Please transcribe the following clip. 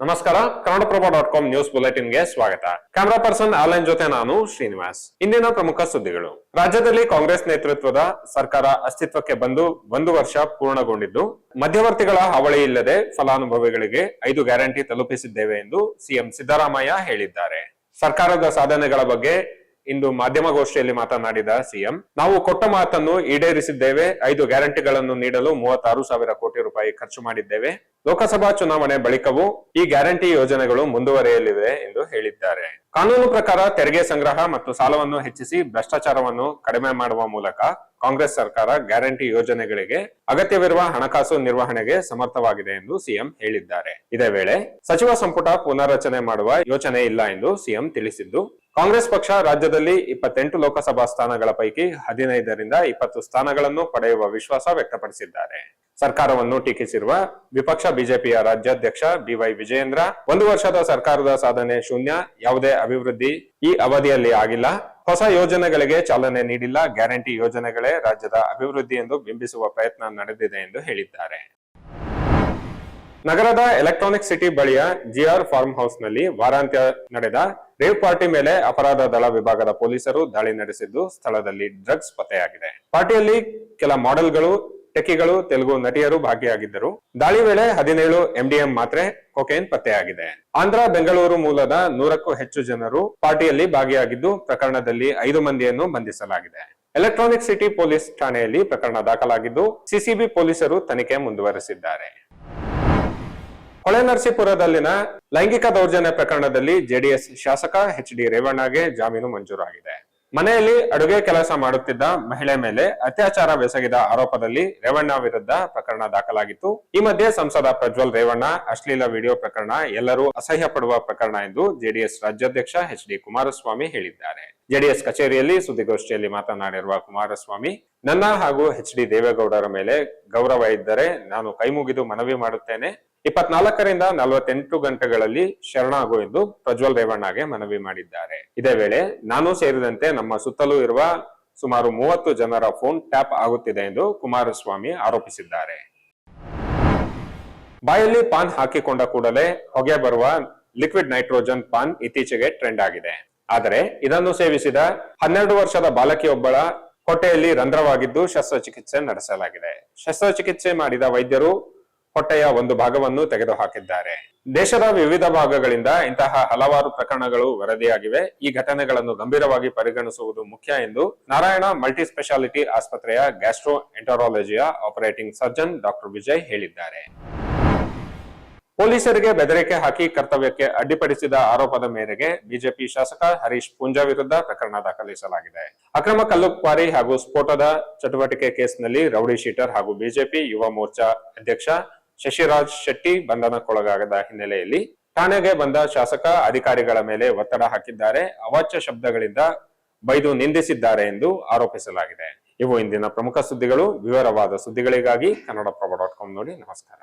ನಮಸ್ಕಾರ Kannadaprabha dot com news ಬುಲೆಟಿನ್ಗೆ ಸ್ವಾಗತ. ಕ್ಯಾಮರಾ ಪರ್ಸನ್ ಆನ್ಲೈನ್ ಜೊತೆ ನಾನು ಶ್ರೀನಿವಾಸ್. ಇಂದಿನ ಪ್ರಮುಖ ಸುದ್ದಿಗಳು. ರಾಜ್ಯದಲ್ಲಿ ಕಾಂಗ್ರೆಸ್ ನೇತೃತ್ವದ ಸರ್ಕಾರ ಅಸ್ತಿತ್ವಕ್ಕೆ ಬಂದು ಒಂದು ವರ್ಷ ಪೂರ್ಣಗೊಂಡಿದ್ದು, ಮಧ್ಯವರ್ತಿಗಳ ಹಾವಳಿ ಇಲ್ಲದೆ ಫಲಾನುಭವಿಗಳಿಗೆ ಐದು ಗ್ಯಾರಂಟಿ ತಲುಪಿಸಿದ್ದೇವೆ ಎಂದು ಸಿಎಂ ಸಿದ್ದರಾಮಯ್ಯ ಹೇಳಿದ್ದಾರೆ. ಸರ್ಕಾರದ ಸಾಧನೆಗಳ ಬಗ್ಗೆ ಇಂದು ಮಾಧ್ಯಮಗೋಷ್ಠಿಯಲ್ಲಿ ಮಾತನಾಡಿದ ಸಿಎಂ, ನಾವು ಕೊಟ್ಟ ಮಾತನ್ನು ಈಡೇರಿಸಿದ್ದೇವೆ, ಐದು ಗ್ಯಾರಂಟಿಗಳನ್ನು ನೀಡಲು ಮೂವತ್ತಾರು ಸಾವಿರ ಕೋಟಿ ರೂಪಾಯಿ ಖರ್ಚು ಮಾಡಿದ್ದೇವೆ ಲೋಕಸಭಾ ಚುನಾವಣೆ ಬಳಿಕವೂ ಈ ಗ್ಯಾರಂಟಿ ಯೋಜನೆಗಳು ಮುಂದುವರಿಯಲಿವೆ ಎಂದು ಹೇಳಿದ್ದಾರೆ. ಕಾನೂನು ಪ್ರಕಾರ ತೆರಿಗೆ ಸಂಗ್ರಹ ಮತ್ತು ಸಾಲವನ್ನು ಹೆಚ್ಚಿಸಿ ಭ್ರಷ್ಟಾಚಾರವನ್ನು ಕಡಿಮೆ ಮಾಡುವ ಮೂಲಕ ಕಾಂಗ್ರೆಸ್ ಸರ್ಕಾರ ಗ್ಯಾರಂಟಿ ಯೋಜನೆಗಳಿಗೆ ಅಗತ್ಯವಿರುವ ಹಣಕಾಸು ನಿರ್ವಹಣೆಗೆ ಸಮರ್ಥವಾಗಿದೆ ಎಂದು ಸಿಎಂ ಹೇಳಿದ್ದಾರೆ. ಇದೇ ವೇಳೆ ಸಚಿವ ಸಂಪುಟ ಪುನರ್ರಚನೆ ಮಾಡುವ ಯೋಚನೆ ಇಲ್ಲ ಎಂದು ಸಿಎಂ ತಿಳಿಸಿದ್ದು, ಕಾಂಗ್ರೆಸ್ ಪಕ್ಷ ರಾಜ್ಯದಲ್ಲಿ ಇಪ್ಪತ್ತೆಂಟು ಲೋಕಸಭಾ ಸ್ಥಾನಗಳ ಪೈಕಿ ಹದಿನೈದರಿಂದ ಇಪ್ಪತ್ತು ಸ್ಥಾನಗಳನ್ನು ಪಡೆಯುವ ವಿಶ್ವಾಸ ವ್ಯಕ್ತಪಡಿಸಿದ್ದಾರೆ. ಸರ್ಕಾರವನ್ನು ಟೀಕಿಸಿರುವ ವಿಪಕ್ಷ ಬಿಜೆಪಿಯ ರಾಜ್ಯಾಧ್ಯಕ್ಷ ಬಿವೈ ವಿಜಯೇಂದ್ರ, ಒಂದು ವರ್ಷದ ಸರ್ಕಾರದ ಸಾಧನೆ ಶೂನ್ಯ, ಯಾವುದೇ ಅಭಿವೃದ್ಧಿ ಈ ಅವಧಿಯಲ್ಲಿ ಆಗಿಲ್ಲ. ಹೊಸ ಯೋಜನೆಗಳಿಗೆ ಚಾಲನೆ ನೀಡಿಲ್ಲ, ಗ್ಯಾರಂಟಿ ಯೋಜನೆಗಳೇ ರಾಜ್ಯದ ಅಭಿವೃದ್ಧಿ ಎಂದು ಬಿಂಬಿಸುವ ಪ್ರಯತ್ನ ನಡೆದಿದೆ ಎಂದು ಹೇಳಿದ್ದಾರೆ. ನಗರದ ಎಲೆಕ್ಟ್ರಾನಿಕ್ ಸಿಟಿ ಬಳಿಯ ಜಿಆರ್ ಫಾರ್ಮ್ ಹೌಸ್ನಲ್ಲಿ ವಾರಾಂತ್ಯ ನಡೆದ ರೇವ್ ಪಾರ್ಟಿ ಮೇಲೆ ಅಪರಾಧ ದಳ ವಿಭಾಗದ ಪೊಲೀಸರು ದಾಳಿ ನಡೆಸಿದ್ದು ಸ್ಥಳದಲ್ಲಿ ಡ್ರಗ್ಸ್ ಪತ್ತೆಯಾಗಿದೆ. ಪಾರ್ಟಿಯಲ್ಲಿ ಕೆಲ ಮಾಡೆಲ್ಗಳು ಟೆಕಿಗಳು ತೆಲುಗು ನಟಿಯರು ಭಾಗಿಯಾಗಿದ್ದರು. ದಾಳಿ ವೇಳೆ ಹದಿನೇಳು ಎಂಡಿಎಂ ಮಾತ್ರೆ ಕೊಕೇನ್ ಪತ್ತೆಯಾಗಿದೆ. ಆಂಧ್ರ, ಬೆಂಗಳೂರು ಮೂಲದ ನೂರಕ್ಕೂ ಹೆಚ್ಚು ಜನರು ಪಾರ್ಟಿಯಲ್ಲಿ ಭಾಗಿಯಾಗಿದ್ದು, ಪ್ರಕರಣದಲ್ಲಿ ಐದು ಮಂದಿಯನ್ನು ಬಂಧಿಸಲಾಗಿದೆ. ಎಲೆಕ್ಟ್ರಾನಿಕ್ ಸಿಟಿ ಪೊಲೀಸ್ ಠಾಣೆಯಲ್ಲಿ ಪ್ರಕರಣ ದಾಖಲಾಗಿದ್ದು, ಸಿಸಿಬಿ ಪೊಲೀಸರು ತನಿಖೆ ಮುಂದುವರೆಸಿದ್ದಾರೆ. ಹೊಳೆನರಸೀಪುರದಲ್ಲಿನ ಲೈಂಗಿಕ ದೌರ್ಜನ್ಯ ಪ್ರಕರಣದಲ್ಲಿ ಜೆಡಿಎಸ್ ಶಾಸಕ ಎಚ್ ಡಿ ರೇವಣ್ಣಗೆ ಜಾಮೀನು ಮಂಜೂರಾಗಿದೆ. ಮನೆಯಲ್ಲಿ ಅಡುಗೆ ಕೆಲಸ ಮಾಡುತ್ತಿದ್ದ ಮಹಿಳೆ ಮೇಲೆ ಅತ್ಯಾಚಾರ ಬೆಸಗಿದ ಆರೋಪದಲ್ಲಿ ರೇವಣ್ಣ ವಿರುದ್ಧ ಪ್ರಕರಣ ದಾಖಲಾಗಿತ್ತು. ಈ ಮಧ್ಯೆ ಸಂಸದ ಪ್ರಜ್ವಲ್ ರೇವಣ್ಣ, ಅಶ್ಲೀಲ ವಿಡಿಯೋ ಪ್ರಕರಣ ಎಲ್ಲರೂ ಅಸಹ್ಯ ಪಡುವ ಪ್ರಕರಣ ಎಂದು ಜೆಡಿಎಸ್ ರಾಜ್ಯಾಧ್ಯಕ್ಷ ಎಚ್ ಡಿ ಕುಮಾರಸ್ವಾಮಿ ಹೇಳಿದ್ದಾರೆ. ಜೆಡಿಎಸ್ ಕಚೇರಿಯಲ್ಲಿ ಸುದ್ದಿಗೋಷ್ಠಿಯಲ್ಲಿ ಮಾತನಾಡಿರುವ ಕುಮಾರಸ್ವಾಮಿ, ನನ್ನ ಹಾಗೂ ಎಚ್ ಡಿ ದೇವೇಗೌಡರ ಮೇಲೆ ಗೌರವ ಇದ್ದರೆ ನಾನು ಕೈಮುಗಿದು ಮನವಿ ಮಾಡುತ್ತೇನೆ. ಇಪ್ಪತ್ನಾಲ್ಕರಿಂದ ನಲವತ್ತೆಂಟು ಗಂಟೆಗಳಲ್ಲಿ ಶರಣಾಗು ಎಂದು ಪ್ರಜ್ವಲ್ ರೇವಣ್ಣಗೆ ಮನವಿ ಮಾಡಿದ್ದಾರೆ. ಇದೇ ವೇಳೆ ನಾನು ಸೇರಿದಂತೆ ನಮ್ಮ ಸುತ್ತಲೂ ಇರುವ ಸುಮಾರು ಮೂವತ್ತು ಜನರ ಫೋನ್ ಟ್ಯಾಪ್ ಆಗುತ್ತಿದೆ ಎಂದು ಕುಮಾರಸ್ವಾಮಿ ಆರೋಪಿಸಿದ್ದಾರೆ. ಬಾಯಲ್ಲಿ ಪಾನ್ ಹಾಕಿಕೊಂಡ ಕೂಡಲೇ ಹೊಗೆ ಬರುವ ಲಿಕ್ವಿಡ್ ನೈಟ್ರೋಜನ್ ಪಾನ್ ಇತ್ತೀಚೆಗೆ ಟ್ರೆಂಡ್ ಆಗಿದೆ. ಆದರೆ ಇದನ್ನು ಸೇವಿಸಿದ ಹನ್ನೆರಡು ವರ್ಷದ ಬಾಲಕಿಯೊಬ್ಬಳ ಹೊಟ್ಟೆಯಲ್ಲಿ ರಂಧ್ರವಾಗಿದ್ದು ಶಸ್ತ್ರಚಿಕಿತ್ಸೆ ನಡೆಸಲಾಗಿದೆ. ಶಸ್ತ್ರಚಿಕಿತ್ಸೆ ಮಾಡಿದ ವೈದ್ಯರು ಹೊಟ್ಟೆಯ ಒಂದು ಭಾಗವನ್ನು ತೆಗೆದುಹಾಕಿದ್ದಾರೆ. ದೇಶದ ವಿವಿಧ ಭಾಗಗಳಿಂದ ಇಂತಹ ಹಲವಾರು ಪ್ರಕರಣಗಳು ವರದಿಯಾಗಿವೆ. ಈ ಘಟನೆಗಳನ್ನು ಗಂಭೀರವಾಗಿ ಪರಿಗಣಿಸುವುದು ಮುಖ್ಯ ಎಂದು ನಾರಾಯಣ ಮಲ್ಟಿ ಸ್ಪೆಷಾಲಿಟಿ ಆಸ್ಪತ್ರೆಯ ಗ್ಯಾಸ್ಟ್ರೋ ಎಂಟರಾಲಜಿಯ ಆಪರೇಟಿಂಗ್ ಸರ್ಜನ್ ಡಾಕ್ಟರ್ ವಿಜಯ್ ಹೇಳಿದ್ದಾರೆ. ಪೊಲೀಸರಿಗೆ ಬೆದರಿಕೆ ಹಾಕಿ ಕರ್ತವ್ಯಕ್ಕೆ ಅಡ್ಡಿಪಡಿಸಿದ ಆರೋಪದ ಮೇರೆಗೆ ಬಿಜೆಪಿ ಶಾಸಕ ಹರೀಶ್ ಪೂಂಜಾ ವಿರುದ್ಧ ಪ್ರಕರಣ ದಾಖಲಿಸಲಾಗಿದೆ. ಅಕ್ರಮ ಕಲ್ಲು ಕ್ವಾರಿ ಹಾಗೂ ಸ್ಫೋಟದ ಚಟುವಟಿಕೆ ಕೇಸ್ನಲ್ಲಿ ರೌಡಿ ಶೀಟರ್ ಹಾಗೂ ಬಿಜೆಪಿ ಯುವ ಮೋರ್ಚಾ ಅಧ್ಯಕ್ಷ ಶಶಿರಾಜ್ ಶೆಟ್ಟಿ ಬಂಧನಕ್ಕೊಳಗಾಗದ ಹಿನ್ನೆಲೆಯಲ್ಲಿ ಠಾಣೆಗೆ ಬಂದ ಶಾಸಕ ಅಧಿಕಾರಿಗಳ ಮೇಲೆ ಒತ್ತಡ ಹಾಕಿದ್ದಾರೆ. ಅವಾಚ್ಯ ಶಬ್ದಗಳಿಂದ ಬೈದು ನಿಂದಿಸಿದ್ದಾರೆ ಎಂದು ಆರೋಪಿಸಲಾಗಿದೆ. ಇವು ಇಂದಿನ ಪ್ರಮುಖ ಸುದ್ದಿಗಳು. ವಿವರವಾದ ಸುದ್ದಿಗಳಿಗಾಗಿ ಕನ್ನಡಪ್ರಭ ಡಾಟ್ ನೋಡಿ ನಮಸ್ಕಾರ.